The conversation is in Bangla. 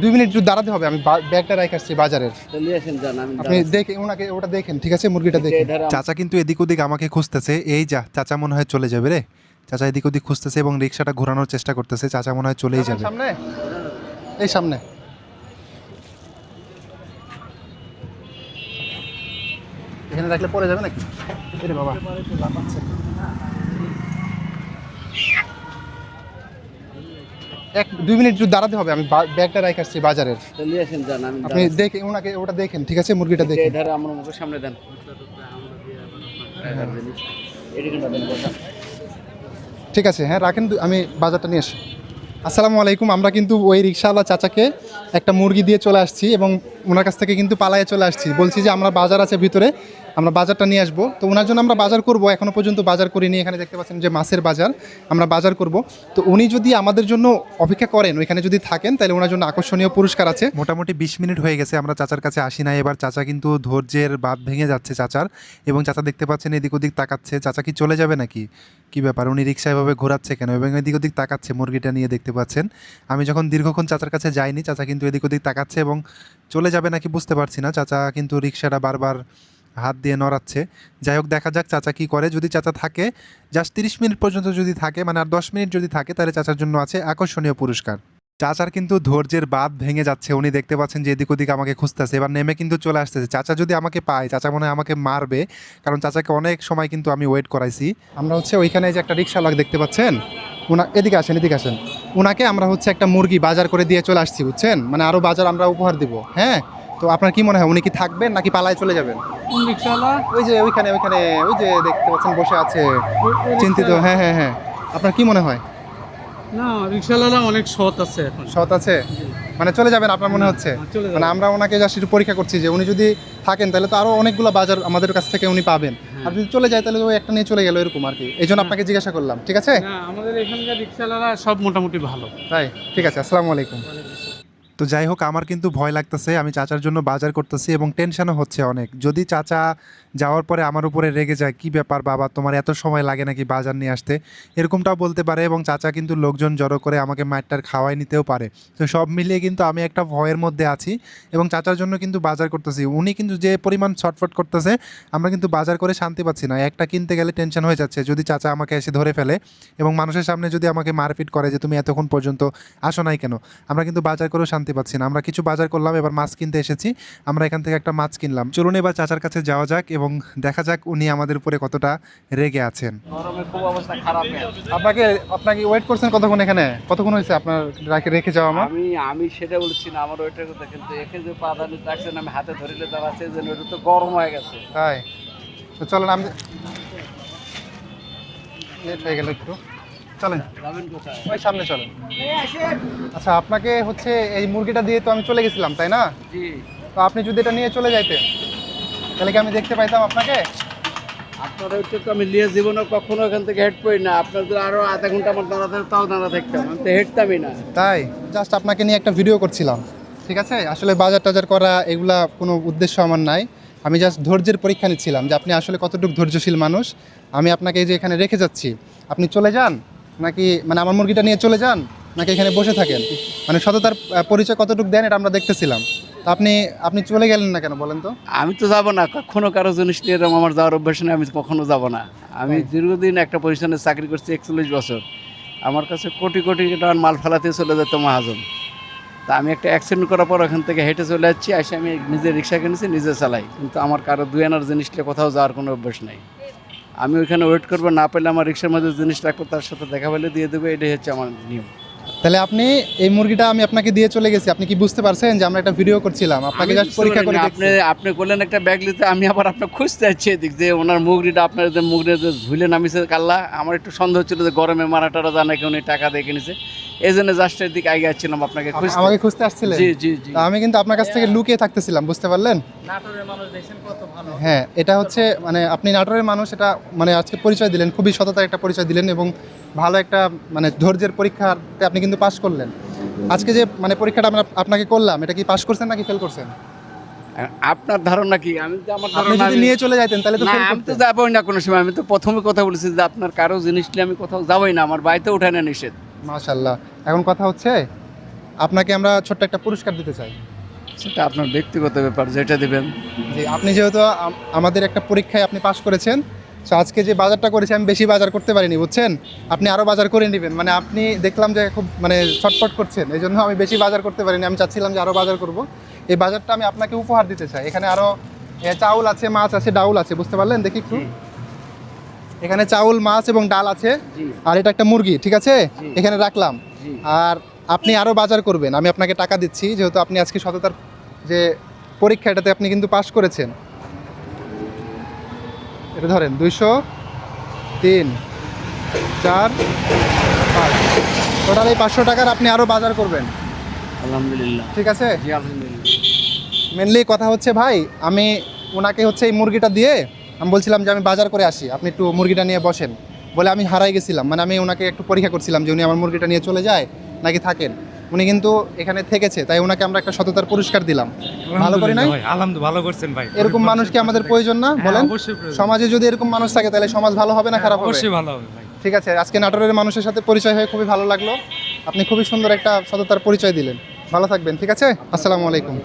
দুই মিনিট একটু দাঁড়াতে হবে আমি ব্যাগটা রেখে আসছি বাজারের। তো নিয়ে আসেন যান আমি আপনি দেখে ওনাকে ওটা দেখেন ঠিক আছে? মুরগিটা দেখেন। চাচা কিন্তু এদিক ওদিক আমাকে খুঁজতেছে এই যা চাচা মনে হয় চলে যাবে রে। চাচা এদিক ওদিক খুঁজতেছে এবং রিক্সাটা ঘোরানোর চেষ্টা করতেছে চাচা মনে হয় চলেই যাবে। সামনে। এই সামনে। এখানে রাখলে পরে যাবে নাকি? বাবা। এক দুই মিনিট একটু দাঁড়াতে হবে আমি ব্যাগটা রেখে আসছি বাজারের। আপনি দেখে ওনাকে ওটা দেখেন ঠিক আছে? মুরগিটা দেখেন। আমার মুখের সামনে দেন। বসা ঠিক আছে হ্যাঁ রাখেন আমি বাজারটা নিয়ে আসি। আসসালামু আলাইকুম আমরা কিন্তু ওই রিক্সাওয়ালা চাচাকে একটা মুরগি দিয়ে চলে আসছি এবং ওনার কাছ থেকে কিন্তু পালায়ে চলে আসছি। বলছি যে আমরা বাজার আছে ভিতরে আমরা বাজারটা নিয়ে আসব। তো ওনার জন্য আমরা বাজার করব। এখনও পর্যন্ত বাজার করিনি। এখানে দেখতে পাচ্ছেন যে মাছের বাজার। আমরা বাজার করব। তো উনি যদি আমাদের জন্য অপেক্ষা করেন, ওইখানে যদি থাকেন, তাহলে ওনার জন্য আকর্ষণীয় পুরস্কার আছে। মোটামুটি বিশ মিনিট হয়ে গেছে। আমরা চাচার কাছে আসি না। এবার চাচা কিন্তু ধৈর্যের বাদ ভেঙে যাচ্ছে চাচার। এবং চাচা দেখতে পাচ্ছেন এদিক ওদিক তাকাচ্ছে। চাচা কি চলে যাবে নাকি? কি ব্যাপার? উনি রিক্সা এভাবে ঘোরাচ্ছে কেন? এবং এদিক ওদিক তাকাচ্ছে মুরগিটা নিয়ে দেখতে পাচ্ছেন। আমি যখন দীর্ঘক্ষণ চাচার কাছে যাইনি, চাচা কিন্তু এদিক ওদিক তাকাচ্ছে এবং চলে যাবে নাকি বুঝতে পারছি না। চাচা কিন্তু রিক্সাটা বারবার হাত দিয়ে নড়াচ্ছে। যাই হোক, দেখা যাক চাচা কি করে। যদি চাচা থাকে জাস্ট তিরিশ মিনিট পর্যন্ত যদি থাকে মানে আর দশ মিনিট যদি থাকে, তাহলে চাচার জন্য আছে আকর্ষণীয় পুরস্কার। চাচার কিন্তু ধৈর্যের বাদ ভেঙে যাচ্ছে। উনি দেখতে পাচ্ছেন যে এদিক ওদিক আমাকে খুঁজতেছে। এবার নেমে কিন্তু চলে আসতেছে। চাচা যদি আমাকে পায়, চাচা মনে হয় আমাকে মারবে, কারণ চাচাকে অনেক সময় কিন্তু আমি ওয়েট করাইছি। আমরা হচ্ছে ওইখানে যে একটা রিক্সাওয়ালা দেখতে পাচ্ছেন ওনা এদিকে আসেন এদিকে আসেন। ওনাকে আমরা হচ্ছে একটা মুরগি বাজার করে দিয়ে চলে আসছি, বুঝছেন? মানে আরও বাজার আমরা উপহার দিব। হ্যাঁ? তো আপনার কি মনে হয় উনি কি থাকবেন নাকি পালায় চলে যাবেন? ওই যে ওইখানে ওইখানে ওই যে দেখতে পাচ্ছেন বসে আছে। চিন্তিত হ্যাঁ হ্যাঁ হ্যাঁ। আপনার কি মনে হয়? না রিক্সাওয়ালা অনেক সৎ আছে এখন। সৎ আছে? মানে চলে যাবেন আপনার মনে হচ্ছে? হ্যাঁ। মানে আমরা ওনাকে জাস্ট একটু পরীক্ষা করছি যে উনি যদি থাকেন তাহলে তো আরও অনেকগুলো বাজার আমাদের কাছ থেকে উনি পাবেন। হ্যাঁ। আর যদি চলে যায় তাহলে ওই একটা নিয়ে চলে গেল এরকম আর কি। এই জন্য আপনাকে জিজ্ঞাসা করলাম ঠিক আছে? আমাদের এখানকার রিক্সাওয়ালারা সব মোটামুটি ভালো। তাই ঠিক আছে আসসালামু আলাইকুম। তো যাই হোক, আমার কিন্তু ভয় লাগতেছে। আমি চাচার জন্য বাজার করতেছি এবং টেনশনও হচ্ছে অনেক। যদি চাচা যাওয়ার পরে আমার উপরে রেগে যায়, কি ব্যাপার বাবা, তোমার এত সময় লাগে নাকি বাজার নিয়ে আসতে? এরকমটাও বলতে পারে এবং চাচা কিন্তু লোকজন জড়ো করে আমাকে মাঠটার খাওয়াই নিতেও পারে। তো সব মিলিয়ে কিন্তু আমি একটা ভয়ের মধ্যে আছি এবং চাচার জন্য কিন্তু বাজার করতেছি। উনি কিন্তু যে পরিমাণ ছটফট করতেছে, আমরা কিন্তু বাজার করে শান্তি পাচ্ছি না। একটা কিনতে গেলে টেনশন হয়ে যাচ্ছে। যদি চাচা আমাকে এসে ধরে ফেলে এবং মানুষের সামনে যদি আমাকে মারপিট করে যে, তুমি এতক্ষণ পর্যন্ত আসো নাই কেন? আমরা কিন্তু বাজার করেও শান্তি পাচ্ছি না। আমরা কিছু বাজার করলাম এবার মাছ কিনতে এসেছি। আমরা এখান থেকে একটা মাছ কিনলাম। চলুন এবার চাচার কাছে যাওয়া যাক এবং দেখা যাক উনি আমাদের উপরে কতটা রেগে আছেন। গরমে খুব অবস্থা খারাপ আপনাকে আপনাকে ওয়েট করছেন কতক্ষণ এখানে? কতক্ষণ হয়েছে আপনার রেখে রেখে যাওয়া আমার? আমি আমি সেটা বলছি না আমার ওইটার কথা কিন্তু একে যে প্রাধান্য রাখছেন আমি হাতে ধরিলে দাঁড়াচ্ছে যে ওটা তো গরম হয়ে গেছে। তাই। তো চলেন আমি লেট হয়ে গেল একটু। চলেন। ওই সামনে চলেন। আচ্ছা আপনাকে হচ্ছে এই মুরগিটা দিয়ে তো আমি চলে গেছিলাম তাই না? তো আপনি যদি এটা নিয়ে চলে যাইতেন তাহলে কি আমি দেখতে পাইতাম আপনাকে? আপনার ওইটা তো আমি নিয়ে জীবনে কখনো এখান থেকে হেড পড়ি না। আপনার যদি আরও আধা ঘণ্টা আমার দাঁড়াতে তাও দাঁড়া থাকতাম আমি তো হেঁটতামই না। তাই জাস্ট আপনাকে নিয়ে একটা ভিডিও করছিলাম ঠিক আছে? আসলে বাজার টাজার করা এগুলা কোনো উদ্দেশ্য আমার নাই। আমি জাস্ট ধৈর্যের পরীক্ষা নিচ্ছিলাম যে আপনি আসলে কতটুকু ধৈর্যশীল মানুষ। আমি আপনাকে এই যে এখানে রেখে যাচ্ছি আপনি চলে যান? নাকি মানে আমার মুরগিটা নিয়ে চলে যান নাকি এখানে বসে থাকেন? মানে সততার পরিচয় কতটুকু দেন এটা আমরা দেখতেছিলাম। তো আপনি আপনি চলে গেলেন না কেন বলেন তো? আমি তো যাব না কখনো কারও জিনিস নিয়ে এরকম আমার যাওয়ার অভ্যাস নেই আমি কখনো যাব না। আমি দীর্ঘদিন একটা পজিশনে চাকরি করছি একচল্লিশ বছর। আমার কাছে কোটি কোটি টাকার মাল ফেলাতে চলে যেত মহাজন। তা আমি একটা অ্যাক্সিডেন্ট করার পর ওখান থেকে হেঁটে চলে যাচ্ছি আসে আমি নিজে রিক্সা কিনেছি নিজে চালাই। কিন্তু আমার কারও দুই আনার জিনিস নিয়ে কোথাও যাওয়ার কোনো অভ্যাস নেই। আমি ওইখানে ওয়েট করব, না পেলে আমার রিক্সার মধ্যে জিনিস রাখব, তার সাথে দেখা পেলে দিয়ে দেবো, এটাই হচ্ছে আমার নিয়ম। তাহলে আপনি এই মুরগিটা আমি আপনাকে দিয়ে চলে গেছি। আপনি কি বুঝতে পারছেন যে আমরা একটা ভিডিও করছিলাম? আপনাকে জাস্ট পরীক্ষা করে আপনি আপনি করলেন একটা ব্যাগ নিতে আমি আবার আপনার খুঁজতে যাচ্ছি এদিক যে ওনার মুগরিটা আপনার যে মুগরিটা যে ঝুলে নামিছে কাল্লা আমার একটু সন্দেহ ছিল যে গরমে মারা টারা জানে কি উনি টাকা দিয়ে কিনেছে। এই জন্য জাস্ট এদিকে আগে যাচ্ছিলাম আপনাকে আমাকে খুঁজতে আসছিলেন? জি জি জি। আমি কিন্তু আপনার কাছ থেকে লুকিয়ে থাকতেছিলাম বুঝতে পারলেন? নাটোরের মানুষ দেখছেন কত ভালো। হ্যাঁ এটা হচ্ছে মানে আপনি নাটোরের মানুষ এটা মানে আজকে পরিচয় দিলেন খুবই সততার একটা পরিচয় দিলেন এবং ভালো একটা মানে ধৈর্যের পরীক্ষাতে আপনি কিন্তু পাশ করলেন। আজকে যে মানে পরীক্ষাটা আমরা আপনাকে করলাম এটা কি পাশ করছেন নাকি ফেল করছেন? আপনার ধারণা কি? আমি তো আমার আপনি যদি নিয়ে চলে যাইতেন তাহলে তো আমি তো যাবোই না কোনো সময়। আমি তো প্রথমে কথা বলেছি যে আপনার কারও জিনিস নিয়ে আমি কোথাও যাবোই না। আমার বাড়িতে উঠায় না নিষেধ। মাশাল্লাহ এখন কথা হচ্ছে আপনাকে আমরা ছোট্ট একটা পুরস্কার দিতে চাই। সেটা আপনার ব্যক্তিগত ব্যাপার যেটা দিবেন। যে আপনি যেহেতু আমাদের একটা পরীক্ষায় আপনি পাশ করেছেন তো আজকে যে বাজারটা করেছি আমি বেশি বাজার করতে পারিনি বুঝছেন? আপনি আরও বাজার করে নেবেন। মানে আপনি দেখলাম যে খুব মানে ছটফট করছেন। এই জন্য আমি বেশি বাজার করতে পারিনি। আমি চাচ্ছিলাম যে আরও বাজার করব। এই বাজারটা আমি আপনাকে উপহার দিতে চাই। এখানে আরও চাউল আছে মাছ আছে ডাউল আছে বুঝতে পারলেন? দেখি একটু। এখানে চাউল মাছ এবং ডাল আছে। আর এটা একটা মুরগি ঠিক আছে? এখানে রাখলাম। আর আপনি আরও বাজার করবেন। আমি আপনাকে টাকা দিচ্ছি যেহেতু আপনি আজকে সততার যে পরীক্ষা এটাতে আপনি কিন্তু পাশ করেছেন। এটা ধরেন দুইশো তিন চার পাঁচ। টোটাল এই পাঁচশো টাকার আপনি আরও বাজার করবেন। আলহামদুলিল্লাহ। ঠিক আছে? জি আলহামদুলিল্লাহ। মেনলি কথা হচ্ছে ভাই আমি ওনাকে হচ্ছে এই মুরগিটা দিয়ে আমি বলছিলাম যে আমি বাজার করে আসি। আপনি একটু মুরগিটা নিয়ে বসেন। বলে আমি হারাই গেছিলাম। মানে আমি ওনাকে একটু পরীক্ষা করছিলাম যে উনি আমার মুরগিটা নিয়ে চলে যায় নাকি থাকেন। উনি কিন্তু এখানে থেকেছে তাই ওনাকে আমরা একটা সততার পুরস্কার দিলাম। ভালো করি নাই? আলহামদুলিল্লাহ ভালো করছেন ভাই। এরকম মানুষ কি আমাদের প্রয়োজন না হ্যাঁ, বলেন? সমাজে যদি এরকম মানুষ থাকে তাহলে সমাজ ভালো হবে না খারাপ হবে? অবশ্যই ভালো হবে ভাই। ঠিক আছে আজকে নাটোরের মানুষের সাথে পরিচয় হয়ে খুবই ভালো লাগল। আপনি খুবই সুন্দর একটা সততার পরিচয় দিলেন। ভালো থাকবেন ঠিক আছে? আসসালামু আলাইকুম।